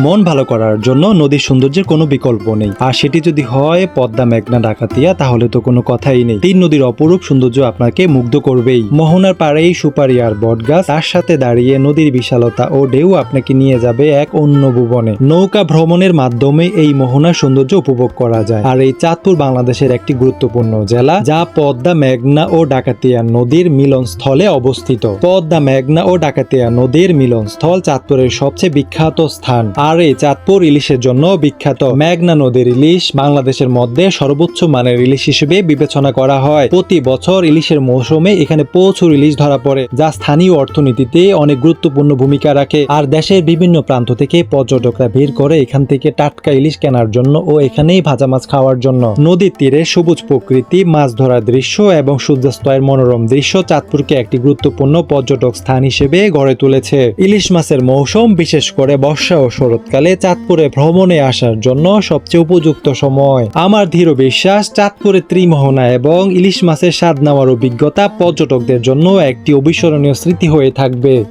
মন ভালো করার জন্য নদীর সৌন্দর্যের কোনো বিকল্প নেই। আর সেটি যদি হয় পদ্মা, মেঘনা, ডাকাতিয়া, তাহলে তো কোনো কথাই নেই। তিন নদীর অপরূপ সৌন্দর্য আপনাকে মুগ্ধ করবেই। মোহনার পাড়েই সুপারি আর বটগাছ। তার সাথে দাঁড়িয়ে নদীর বিশালতা ও ঢেউ আপনাকে নিয়ে যাবে এক অন্য ভুবনে। নৌকা ভ্রমণের মাধ্যমে এই মোহনার সৌন্দর্য উপভোগ করা যায়। আর এই চাঁদপুর বাংলাদেশের একটি গুরুত্বপূর্ণ জেলা, যা পদ্মা, মেঘনা ও ডাকাতিয়া নদীর মিলনস্থলে অবস্থিত। পদ্মা, মেঘনা ও ডাকাতিয়া নদীর মিলনস্থল চাঁদপুরের সবচেয়ে বিখ্যাত স্থান। আর এই চাঁদপুর ইলিশের জন্য বিখ্যাত মেঘনা নদীর ইলিশ বাংলাদেশের মধ্যে সর্বোচ্চ মানের ইলিশ হিসেবে বিবেচনা করা হয়। প্রতি বছর ইলিশের মৌসুমে এখানে প্রচুর ইলিশ ধরা পড়ে, যা স্থানীয় অর্থনীতিতে অনেক গুরুত্বপূর্ণ ভূমিকা রাখে। আর দেশের বিভিন্ন প্রান্ত থেকে পর্যটকরা ভিড় করে এখান থেকে টাটকা ইলিশ কেনার জন্য ও এখানেই ভাজা মাছ খাওয়ার জন্য। নদীর তীরে সবুজ প্রকৃতি, মাছ ধরার দৃশ্য এবং সূর্যাস্তয়ের মনোরম দৃশ্য চাঁদপুরকে একটি গুরুত্বপূর্ণ পর্যটক স্থান হিসেবে গড়ে তুলেছে। ইলিশ মাছের মৌসুম, বিশেষ করে বর্ষা ও শরৎকালে চাঁদপুরে ভ্রমণে আসার জন্য সবচেয়ে উপযুক্ত সময়। আমার ধীর বিশ্বাস, চাঁদপুরে ত্রিমোহনা এবং ইলিশ মাছের স্বাদ নেওয়ার অভিজ্ঞতা পর্যটকদের জন্য একটি অবিস্মরণীয় স্মৃতি হয়ে থাকবে।